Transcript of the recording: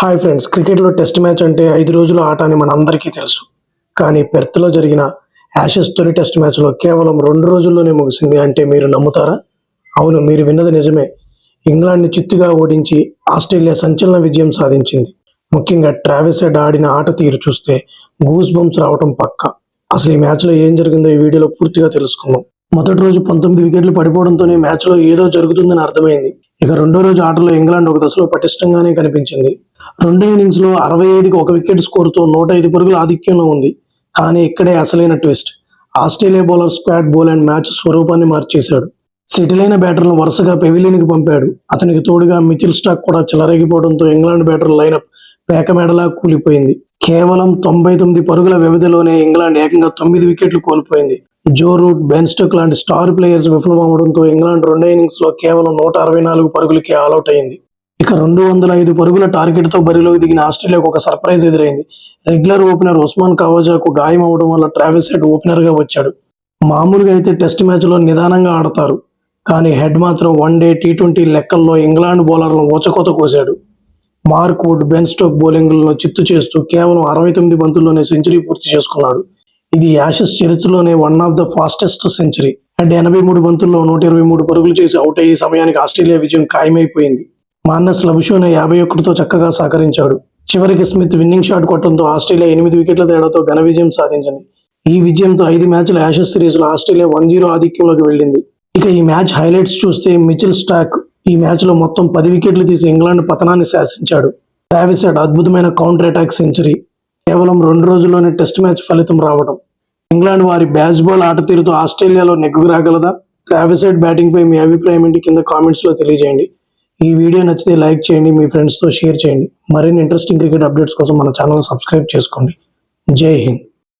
Hi friends క్రికెట్లో test match అంటే ఐదు రోజుల ఆట అని మనందరికీ తెలుసు. కానీ పెర్త్లో జరిగిన యాషెస్ తొలి టెస్ట్ మ్యాచ్లో కేవలం రెండు రోజుల్లోనే ముగిసింది అంటే మీరు నమ్ముతారా? అవును మీరు విన్నది నిజమే. ఇంగ్లాండ్ని చిత్తుగా ఓడించి ఆస్ట్రేలియా సంచలన విజయం సాధించింది. ముఖ్యంగా ట్రావెస్ హెడ్ ఆడిన ఆట తీరు చూస్తే గూస్ బంప్స్ రావటం పక్క. అసలు ఈ మ్యాచ్లో ఏం జరిగిందో ఈ వీడియోలో పూర్తిగా తెలుసుకుందాం. మొదటి రోజు పంతొమ్మిది వికెట్లు పడిపోవడంతోనే మ్యాచ్లో ఏదో జరుగుతుందని అర్థమైంది. ఇక రెండో రోజు ఆటలో ఇంగ్లాండ్ ఒక దశలో పటిష్టంగానే కనిపించింది. రెండో ఇన్నింగ్స్లో అరవై ఐదుకి ఒక వికెట్ స్కోరుతో నూట ఐదు పరుగుల ఆధిక్యంలో ఉంది. కానీ ఇక్కడే అసలైన twist. Australia bowler Scott Boland match స్వరూపాన్ని మార్చేశాడు. సెటిల్ అయిన బ్యాటర్లను వరుసగా పెవిలియన్కి పంపాడు. అతనికి తోడుగా మిచిల్ స్టాక్ కూడా చెలరేగిపోవడంతో ఇంగ్లాండ్ బ్యాటర్ లైనప్ పేకమేడలా కూలిపోయింది. కేవలం తొంభై తొమ్మిది పరుగుల వ్యవధిలోనే ఇంగ్లాండ్ ఏకంగా తొమ్మిది వికెట్లు కోల్పోయింది. జో రూట్ బెన్ స్టోక్ లాంటి స్టార్ ప్లేయర్స్ విఫలమవడంతో ఇంగ్లాండ్ రెండో ఇన్నింగ్స్లో కేవలం నూట అరవై నాలుగు పరుగులకి ఆల్అౌట్ అయింది. ఇక రెండు వందల ఐదు పరుగుల టార్గెట్తో బరిలోకి దిగిన ఆస్ట్రేలియాకు ఒక సర్ప్రైజ్ ఎదురైంది. రెగ్యులర్ ఓపెనర్ ఉస్మాన్ కవాజాకు గాయం అవడం వల్ల ట్రావెల్స్ హెడ్ ఓపెనర్గా వచ్చాడు. మామూలుగా అయితే టెస్ట్ మ్యాచ్లో నిదానంగా ఆడతారు. కానీ హెడ్ మాత్రం వన్ డే టీ ట్వంటీ లెక్కల్లో ఇంగ్లాండ్ బౌలర్లను ఊచకోత కోశాడు మార్క్ వుడ్ బెన్ స్టోక్ బౌలింగ్లను చిత్తు చేస్తూ కేవలం అరవై తొమ్మిది బంతుల్లోనే సెంచరీ పూర్తి చేసుకున్నాడు. ఇది యాషెస్ చరిత్రలోనే one of the fastest century and ఎనభై మూడు బంతుల్లో నూట ఇరవై మూడు పరుగులు చేసి అవుట్ అయ్యే సమయానికి ఆస్ట్రేలియా విజయం ఖాయమైపోయింది. మాన్నస్ లబుషోనే యాభై ఒకటితో చక్కగా సహకరించాడు. చివరికి స్మిత్ విన్నింగ్ షాట్ కొట్టడంతో ఆస్ట్రేలియా ఎనిమిది వికెట్ల తేడాతో ఘన విజయం సాధించింది. ఈ విజయంతో ఐదు మ్యాచ్ల యాషెస్ సిరీస్లో ఆస్ట్రేలియా వన్ జీరో ఆధిక్యంలోకి వెళ్ళింది. ఇక ఈ మ్యాచ్ హైలైట్స్ చూస్తే మిచిల్ స్టాక్ ఈ మ్యాచ్లో మొత్తం పది వికెట్లు తీసి ఇంగ్లాండ్ పతనాన్ని శాసించాడు. ట్రావిస్ హెడ్ అద్భుతమైన కౌంటర్ అటాక్ సెంచరీ కేవలం రెండు రోజుల్లోనే టెస్ట్ మ్యాచ్ ఫలితం రావడం ఇంగ్లాండ్ వారి బ్యాచ్ బాల్ ఆట తీరుతో ఆస్ట్రేలియాలో నెగ్గుకు రాగలదా? ట్రావిస్ హెడ్ మీ అభిప్రాయం ఏంటి? కింద కామెంట్స్లో తెలియజేయండి. ఈ వీడియో నచ్చితే లైక్ చేయండి మీ ఫ్రెండ్స్తో షేర్ చేయండి. మరిన్ని ఇంట్రెస్టింగ్ క్రికెట్ అప్డేట్స్ కోసం మన ఛానల్ సబ్స్క్రైబ్ చేసుకోండి. జై హింద్.